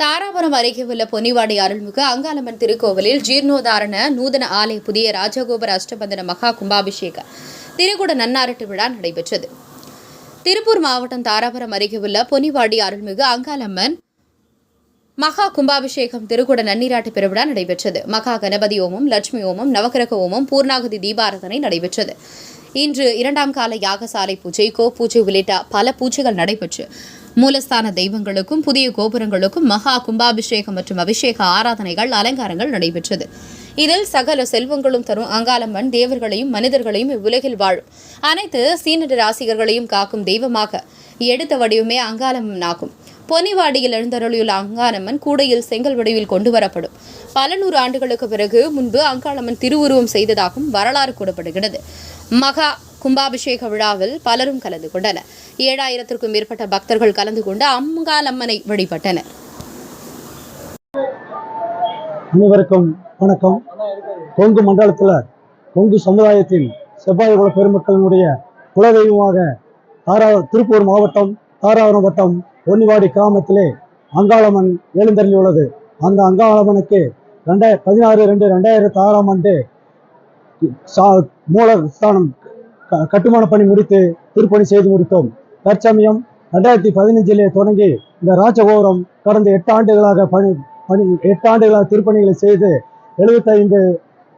தாராபுரம் அருகே உள்ள பொன்னிவாடி அருள்மிகு அங்காளம்மன் திருக்கோவிலில் ஜீர்ணோதாரண நூதன ஆலய புதிய ராஜகோபுர அஷ்டபந்தன மகா கும்பாபிஷேக திருகுட நன்னாரட்டு விழா நடைபெற்றது. திருப்பூர் மாவட்டம் தாராபுரம் அருகே உள்ள பொன்னிவாடி அருள்மிகு அங்காளம்மன் மகா கும்பாபிஷேகம் திருக்குட நன்னீராட்டு பெருவிழா நடைபெற்றது. மகா கணபதி ஓமம் லட்சுமி ஓமம் நவகிரக ஓமம் பூர்ணாகுதி தீபாரதனை நடைபெற்றது. இன்று இரண்டாம் கால யாகசாலை பூஜை கோ பூஜை உள்ளிட்ட பல பூஜைகள் நடைபெற்று மூலஸ்தான தெய்வங்களுக்கும் புதிய கோபுரங்களுக்கும் மகா கும்பாபிஷேகம் மற்றும் அபிஷேக ஆராதனைகள் அலங்காரங்கள் நடைபெற்றது. இதில் சகல செல்வங்களும் தரும் அங்காளம்மன் தேவர்களையும் மனிதர்களையும் இவ்வுலகில் வாழும். அனைத்து சீனட ராசிகர்களையும் காக்கும் தெய்வமாக எடுத்த வடிவமே அங்காளம்மன் ஆகும். பொன்னிவாடியில் எழுந்தருளியுள்ள அங்காளம்மன் கூடையில் செங்கல் வடிவில் கொண்டு வரப்படும். பல நூறு ஆண்டுகளுக்கு பிறகு முன்பு அங்காளம்மன் திருவுருவம் செய்ததாகவும் வரலாறு கூறப்படுகிறது. மகா கும்பாபிஷேக விழாவில் பலரும் கலந்து கொண்டனர். ஏழாயிரத்திற்கும் மேற்பட்ட பக்தர்கள் கலந்து கொண்டு அங்காளம்மனை வழிபட்டனர். அனைவருக்கும் வணக்கம். கொங்கு மண்டலத்தில் கொங்கு சமுதாயத்தின் செவ்வாய் குல பெருமக்களினுடைய குலதெய்வமாக தாரா திருப்பூர் மாவட்டம் தாராபுரம் வட்டம் பொன்னிவாடி கிராமத்திலே அங்காளம்மன் எழுந்தருளியுள்ளது. அந்த அங்காளம்மனுக்கு ரெண்டாய பதினாறு ரெண்டு ரெண்டாயிரத்தி ஆறாம் ஆண்டு சா மூலஸ்தானம் க- கட்டுமான பணி முடித்து திருப்பணி செய்து முடித்தோம். தற்சமயம் ரெண்டாயிரத்தி பதினஞ்சிலே தொடங்கி இந்த ராஜகோபுரம் கடந்த எட்டு ஆண்டுகளாக பணி பணி எட்டு ஆண்டுகளாக திருப்பணிகளை செய்து எழுபத்தைந்து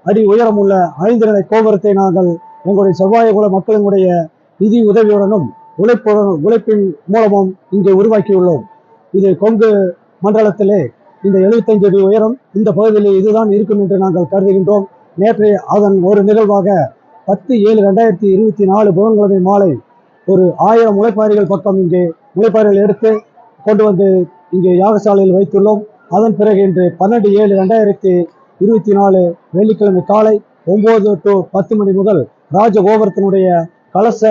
அடி உயரமுள்ள ஐந்து நிலை கோபுரத்தை நாங்கள் எங்களுடைய செவ்வாய் குல மக்களினுடைய நிதி உதவியுடனும் உழைப்புடன் உழைப்பின் மூலமும் இங்கே உருவாக்கியுள்ளோம். இது கொங்கு மண்டலத்திலே இந்த 75 அடி உயரம் இந்த பகுதியில் இதுதான் இருக்கும் என்று நாங்கள் கருதுகின்றோம். நேற்று அதன் ஒரு நிகழ்வாக பத்து ஏழு ரெண்டாயிரத்தி இருபத்தி நாலு புதன்கிழமை மாலை ஒரு ஆயிரம் முளைப்பாரிகள் பக்கம் இங்கே முளைப்பாரிகள் எடுத்து கொண்டு வந்து இங்கே யாகசாலையில் வைத்துள்ளோம். அதன் பிறகு இன்று பன்னெண்டு ஏழு ரெண்டாயிரத்தி இருபத்தி நாலு வெள்ளிக்கிழமை காலை ஒம்பது டு பத்து மணி முதல் ராஜகோபுரத்தினுடைய கலச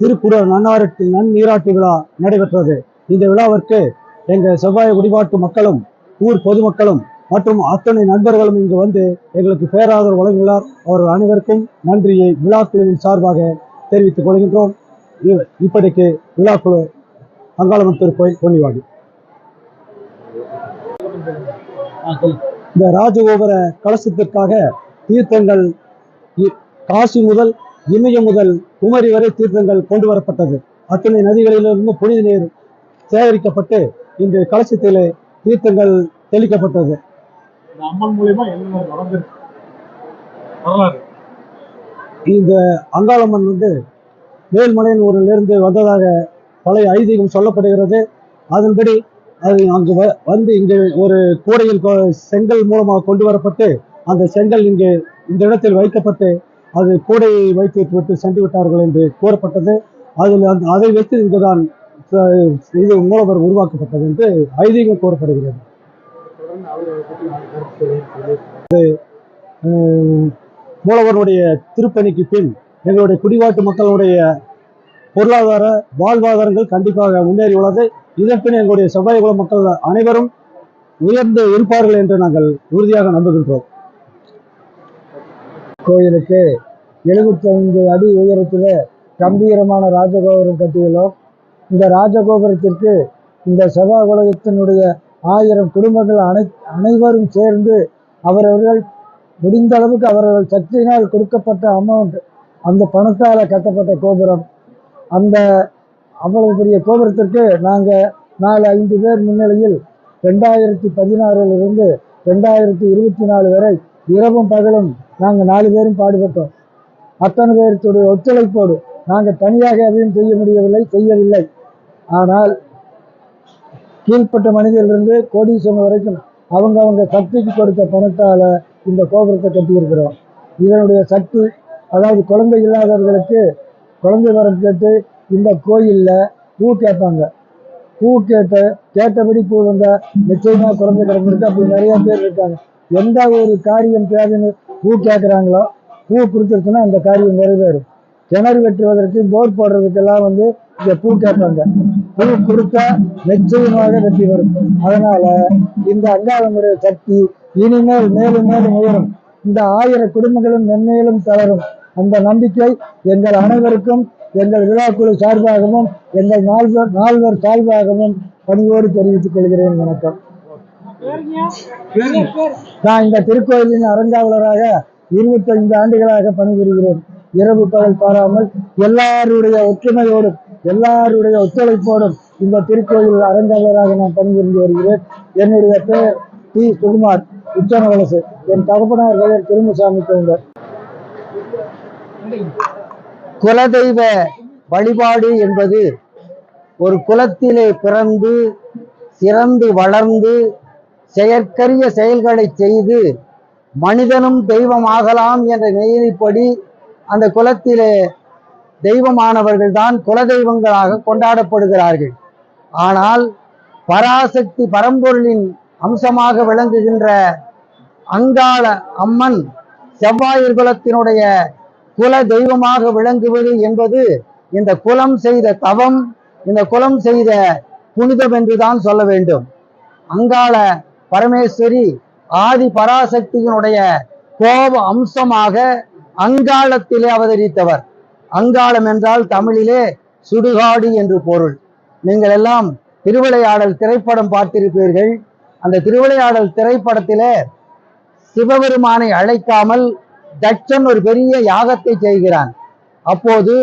திருக்குறள் நன்னாரட்டு நன்னீராட்டு விழா நடைபெற்றது. இந்த விழாவிற்கு எங்கள் செவ்வாய் குடிபாட்டு மக்களும் ஊர் பொதுமக்களும் மற்றும் அத்தனை நண்பர்களும் இங்கு வந்து எங்களுக்கு பேராதரவு வழங்கியுள்ளார் அவர்கள் அனைவருக்கும் நன்றியை விழாக்குழுவின் சார்பாக தெரிவித்துக் கொள்கின்றோம். இ- இப்படிக்கு விழாக்குழு அங்காளம்மன் திருக்கோயில் பொன்னிவாடி. இந்த ராஜகோபுர கலசத்திற்காக தீர்த்தங்கள் காசி முதல் இமயம் முதல் குமரி வரை தீர்த்தங்கள் கொண்டு வரப்பட்டது. அத்தனை நதிகளிலிருந்து புனித நீர் சேகரிக்கப்பட்டு இன்று கலசத்திலே தீர்த்தங்கள் தெளிக்கப்பட்டது. அம்மன் மூலியமா என்ன நடந்திருக்கு. இந்த அங்காளம்மன் வந்து மேல்மலையின் ஊரிலிருந்து வந்ததாக பழைய ஐதீகம் சொல்லப்படுகிறது. அதன்படி அது அங்கு வ- வந்து இங்கே ஒரு கூடையில் கொ- செங்கல் மூலமாக கொண்டு வரப்பட்டு அந்த செங்கல் இங்கே இந்த இடத்தில் வைக்கப்பட்டு அது கூடையை வைத்து விட்டு சென்று விட்டார்கள் என்று கூறப்பட்டது. அதில் அந்த அதை வைத்து இங்குதான் இது மூலவர் உருவாக்கப்பட்டது என்று ஐதீகம் கூறப்படுகிறது. மூலவருடைய திருப்பணிக்கு பின் எங்களுடைய குடிவாட்டு மக்களுடைய பொருளாதார வாழ்வாதாரங்கள் கண்டிப்பாக முன்னேறியுள்ளது இதற்பின் எங்களுடைய செவ்வாய் குல மக்கள் அனைவரும் உயர்ந்து இருப்பார்கள் என்று நாங்கள் உறுதியாக நம்புகின்றோம். கோயிலுக்கு எழுபத்தைந்து அடி உயரத்தில் கம்பீரமான ராஜகோபுரம் கட்டியுள்ளோம். இந்த ராஜகோபுரத்திற்கு இந்த செவ்வாய் உலகத்தினுடைய ஆயிரம் குடும்பங்கள் அனை அனைவரும் சேர்ந்து அவரவர்கள் முடிந்த அளவுக்கு அவரவர்கள் சக்தியினால் கொடுக்கப்பட்ட அமௌண்ட் அந்த பணத்தால் கட்டப்பட்ட கோபுரம் அந்த அவ்வளவு பெரிய கோபுரத்திற்கு நாங்கள் நாலு ஐந்து பேர் முன்னிலையில் ரெண்டாயிரத்தி பதினாறிலிருந்து ரெண்டாயிரத்தி இருபத்தி நாலு வரை இரவும் பகலும் நாங்கள் நாலு பேரும் பாடுபட்டோம். அத்தனை பேர்த்துடைய ஒத்துழைப்போடு நாங்கள் தனியாக எதையும் செய்ய முடியவில்லை செய்யவில்லை. ஆனால் கீழ்ப்பட்ட மனிதரிலிருந்து கோடீஸ்வரன் வரைக்கும் அவங்க அவங்க சக்திக்கு கொடுத்த பணத்தால் இந்த கோபுரத்தை கட்டியிருக்கிறோம். இதனுடைய சக்தி அதாவது குழந்தை இல்லாதவர்களுக்கு குழந்தை வரம் கேட்டு இந்த கோயிலில் பூ கேட்பாங்க. பூ கேட்டு கேட்டபடி பூ வந்தால் நிச்சயமாக குழந்தை கிடந்திருக்கு அப்படி நிறைய பேர் இருக்காங்க. எந்த ஒரு காரியம் தேவைன்னு பூ கேட்குறாங்களோ பூ கொடுத்துருச்சுன்னா அந்த காரியம் நிறைவேறும். கிணறு வெட்டுவதற்கு போர் போடுறதுக்கெல்லாம் வந்து இங்கே பூ கேட்பாங்க. பூ கொடுத்தா நிச்சயமாக வெற்றி வரும் அதனால இந்த அங்காளனுடைய சக்தி இனிமேல் மேலும் மேலும் உயரும். இந்த ஆயிரம் குடும்பங்களும் மென்மேலும் தளரும். அந்த நம்பிக்கை எங்கள் அனைவருக்கும் எங்கள் விழாக்குழு சார்பாகவும் எங்கள் நால்வர் நால்வர் சார்பாகவும் பணிவோடு தெரிவித்துக் கொள்கிறேன். வணக்கம். நான் இந்த திருக்கோயிலின் அரங்காவலராக இருபத்தைந்து ஆண்டுகளாக பணிபுரிகிறேன். இரவு பகல் பாராமல் எல்லாருடைய ஒற்றுமையோடும் எல்லாருடைய ஒத்துழைப்போடும் இந்த திருக்கோயில் அரங்காவலராக நான் பணிபுரிந்து வருகிறேன். என்னுடைய பெயர் டி. சுகுமார் உச்சனவலசு என் தகப்பனார் பெயர் திருமசாமி கவுண்டர். குலதெய்வ வழிபாடு என்பது ஒரு குலத்திலே பிறந்து சிறந்து வளர்ந்து செயற்கரிய செயல்களை செய்து மனிதனும் தெய்வமாகலாம் என்ற நெறிப்படி அந்த குலத்திலே தெய்வமானவர்கள் தான் குலதெய்வங்களாக கொண்டாடப்படுகிறார்கள். ஆனால் பராசக்தி பரம்பொருளின் அம்சமாக விளங்குகின்ற அங்காள அம்மன் செவ்வாயர் குலத்தினுடைய குல தெய்வமாக விளங்குவது என்பது இந்த குலம் செய்த தவம் இந்த குலம் செய்த புனிதம் என்றுதான் சொல்ல வேண்டும். அங்காள பரமேஸ்வரி ஆதி பராசக்தியினுடைய கோப அம்சமாக அங்காளத்திலே அவதரித்தவர். அங்காளம் என்றால் தமிழிலே சுடுகாடு என்று பொருள். நீங்கள் எல்லாம் திருவிளையாடல் திரைப்படம் பார்த்திருப்பீர்கள். அந்த திருவிளையாடல் திரைப்படத்திலே சிவபெருமானை அழைக்காமல் தட்சன் ஒரு பெரிய யாகத்தை செய்கிறான். அப்போது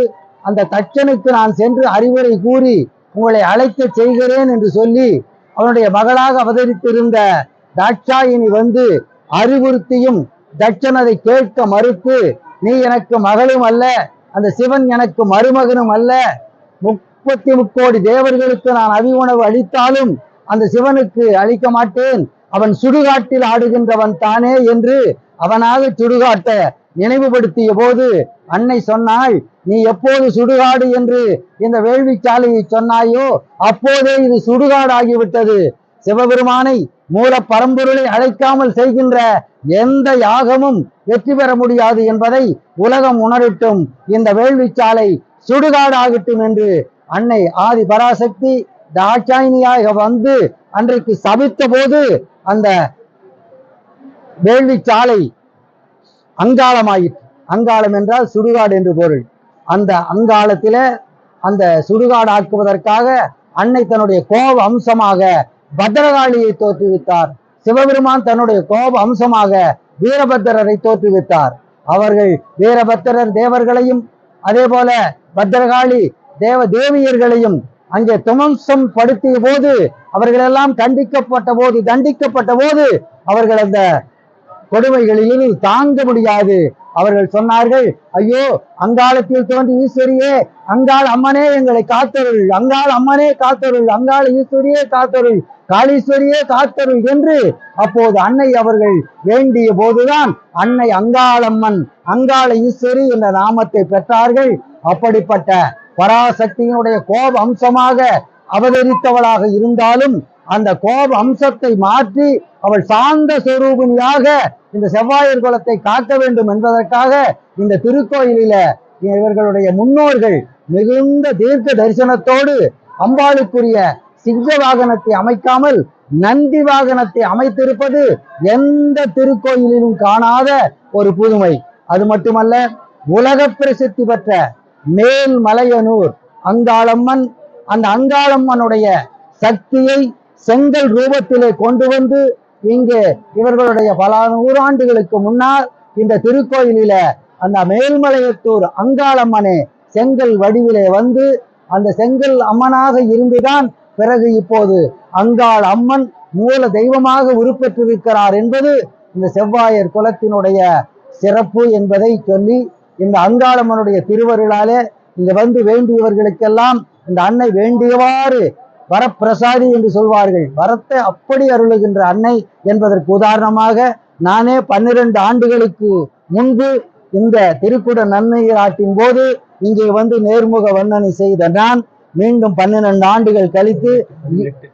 அந்த தட்சனுக்கு நான் சென்று அறிவுரை கூறி உங்களை அழைக்க செய்கிறேன் என்று சொல்லி அவனுடைய மகளாக அவதரித்திருந்த தாட்சாயினி வந்து அறிவுறுத்தியும் தட்சன் அதை கேட்க மறுத்து நீ எனக்கு மகளும் அல்ல அந்த சிவன் எனக்கு மருமகனும் அல்ல. முப்பத்தி முக்கோடி தேவர்களுக்கு நான் அவி உணவு அளித்தாலும் அந்த சிவனுக்கு அளிக்க மாட்டேன். அவன் சுடுகாட்டில் ஆடுகின்றவன் தானே என்று அவனாக சுடுகாட்ட நினைவுபடுத்திய போது அன்னை சொன்னாள் நீ எப்போது சுடுகாடு என்று இந்த வேள்விச்சாலையை சொன்னாயோ அப்போதே இது சுடுகாடாகிவிட்டது. சிவபெருமானை மூல பரம்பொருளை அழைக்காமல் செய்கின்ற எந்த யாகமும் வெற்றி பெற முடியாது என்பதை உலகம் உணரட்டும். இந்த வேள்விச்சாலை சுடுகாடாகட்டும் என்று அன்னை ஆதி பராசக்தி தாட்சாயினியாக வந்து அன்றைக்கு சபித்த போது அந்த வேள்விச்சாலை அங்காளமாயிற்று. அங்காளம் என்றால் சுடுகாடு என்று பொருள். அந்த அங்காளத்தில அந்த சுடுகாடு ஆக்குவதற்காக அன்னை தன்னுடைய கோப அம்சமாக பத்ரகாளியை தோற்றுவித்தார். சிவபெருமான் தன்னுடைய கோப அம்சமாக வீரபத்திரரை தோற்றுவித்தார். அவர்கள் வீரபத்திரர் தேவர்களையும் அதே போல பத்திரகாளி தேவ தேவியர்களையும் அங்கே துமம்சம் படுத்திய போது அவர்களெல்லாம் கண்டிக்கப்பட்ட போது தண்டிக்கப்பட்ட போது அவர்கள் அந்த கொடுமைகளில் தாங்க முடியாது. அவர்கள் சொன்னார்கள் ஐயோ அங்காளத்தில் தோன்றி ஈஸ்வரியே அங்காள் அம்மனே எங்களை காத்தருள் அங்காள் அம்மனே காத்தருள் அங்காள ஈஸ்வரியே காத்தருள் காளீஸ்வரியே காத்தருள் என்று அப்போது அன்னை அவர்கள் வேண்டிய போதுதான் அன்னை அங்காளம்மன் அங்காள ஈஸ்வரி என்ற நாமத்தை பெற்றார்கள். அப்படிப்பட்ட பராசக்தியினுடைய கோப அம்சமாக அவதரித்தவளாக இருந்தாலும் அந்த கோப அம்சத்தை மாற்றி அவள் சாந்த சொரூபிணியாக இந்த செவ்வாயர் குலத்தை காக்க வேண்டும் என்பதற்காக இந்த திருக்கோயிலில இவர்களுடைய முன்னோர்கள் மிகுந்த தீர்க்க தரிசனத்தோடு அம்பாளுக்குரிய சிங்க வாகனத்தை அமைக்காமல் நந்தி வாகனத்தை அமைத்திருப்பது எந்த திருக்கோயிலிலும் காணாத ஒரு புதுமை. அது மட்டுமல்ல உலக பிரசித்தி பெற்ற மேல்மலையனூர் அங்காளம்மன் அந்த அங்காளம்மனுடைய சக்தியை செங்கல் ரூபத்திலே கொண்டு வந்து இங்கே இவர்களுடைய பல நூறாண்டுகளுக்கு முன்னால் இந்த திருக்கோயிலில அந்த மேல்மலையத்தூர் அங்காளம்மனே செங்கல் வடிவிலே வந்து அந்த செங்கல் அம்மனாக இருந்துதான் பிறகு இப்போது அங்காள் அம்மன் மூல தெய்வமாக உருப்பெற்றிருக்கிறார் என்பது இந்த செவ்வாயர் குலத்தினுடைய சிறப்பு என்பதை சொல்லி இந்த அங்காளம்மனுடைய திருவருளாலே இங்க வந்து வேண்டியவர்களுக்கெல்லாம் இந்த அன்னை வேண்டியவாறு வரப்பிரசாதி என்று சொல்வார்கள். வரத்தை அப்படி அருளுகின்ற அன்னை என்பதற்கு உதாரணமாக நானே பன்னிரண்டு ஆண்டுகளுக்கு முன்பு இந்த திருக்குட நன்னீராட்டின் போது இங்கே வந்து நேர்முக வர்ணனை செய்த நான் மீண்டும் பன்னிரண்டு ஆண்டுகள் கழித்து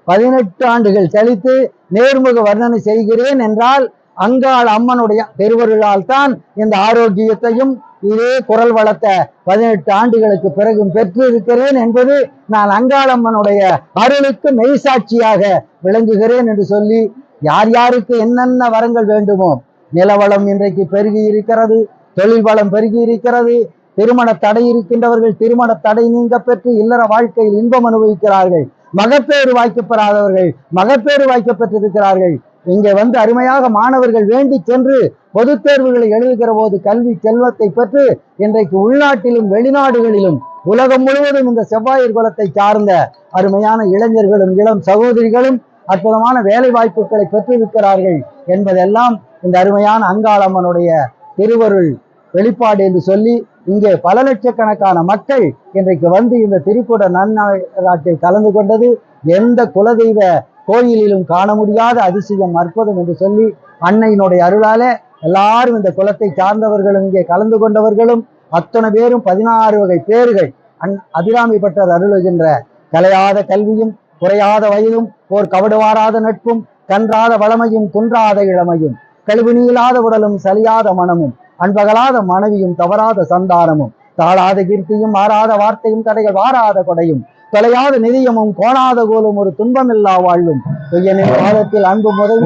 பதினெட்டு ஆண்டுகள் கழித்து நேர்முக வர்ணனை செய்கிறேன் என்றால் அங்காள் அம்மனுடைய பெருவருளால் தான் இந்த ஆரோக்கியத்தையும் இதே குரல் வளத்தை பதினெட்டு ஆண்டுகளுக்கு பிறகும் பெற்றிருக்கிறேன் என்பது நான் அங்காளம்மனுடைய அருளுக்கு மெய்சாட்சியாக விளங்குகிறேன் என்று சொல்லி யார் யாருக்கு என்னென்ன வரங்கள் வேண்டுமோ நிலவளம் இன்றைக்கு பெருகி இருக்கிறது தொழில் வளம் பெருகி இருக்கிறது திருமண தடை இருக்கின்றவர்கள் திருமண தடை நீங்க பெற்று இல்லற வாழ்க்கையில் இன்பம் அனுபவிக்கிறார்கள் மகப்பேறு வாய்க்கப்படாதவர்கள் மகப்பேறு வாய்க்கப்பெற்றிருக்கிறார்கள் இங்கே வந்து அருமையாக மாணவர்கள் வேண்டி சென்று பொது தேர்வுகளை எழுதுகிற போது கல்வி செல்வத்தை பெற்று இன்றைக்கு உள்நாட்டிலும் வெளிநாடுகளிலும் உலகம் முழுவதும் இந்த செவ்வாயர் குலத்தை சார்ந்த அருமையான இளைஞர்களும் இளம் சகோதரிகளும் அற்புதமான வேலை வாய்ப்புகளை பெற்றிருக்கிறார்கள் என்பதெல்லாம் இந்த அருமையான அங்காளம்மனுடைய திருவருள் வெளிப்பாடு என்று சொல்லி இங்கே பல லட்சக்கணக்கான மக்கள் இன்றைக்கு வந்து இந்த திருக்கூட நன்னாட்டில் கலந்து கொண்டது எந்த குலதெய்வ கோயிலிலும் காண முடியாத அதிசயம் அற்புதம் என்று சொல்லி அன்னையினுடைய அருளாலே எல்லாரும் இந்த குலத்தை சார்ந்தவர்களும் இங்கே கலந்து கொண்டவர்களும் அத்தனை பேரும் பதினாறு வகை பேர்கள் அன் அபிராமி பட்டர் அருளுகின்ற கலையாத கல்வியும் குறையாத வயதும் ஓர் கவடுவாராத நட்பும் கன்றாத வளமையும் குன்றாத இளமையும் கழிவு நீளாத உடலும் சலியாத மனமும் அன்பகலாத மனைவியும் தவறாத சந்தானமும் தாழாத கீர்த்தியும் மாறாத வார்த்தையும் தடைகள் வாராத கொடையும் தொலையாத நிதியமும் கோணாத கோலும் ஒரு துன்பமில்லா வாழும் துய்யனின் பாதத்தில் அன்பு முதல்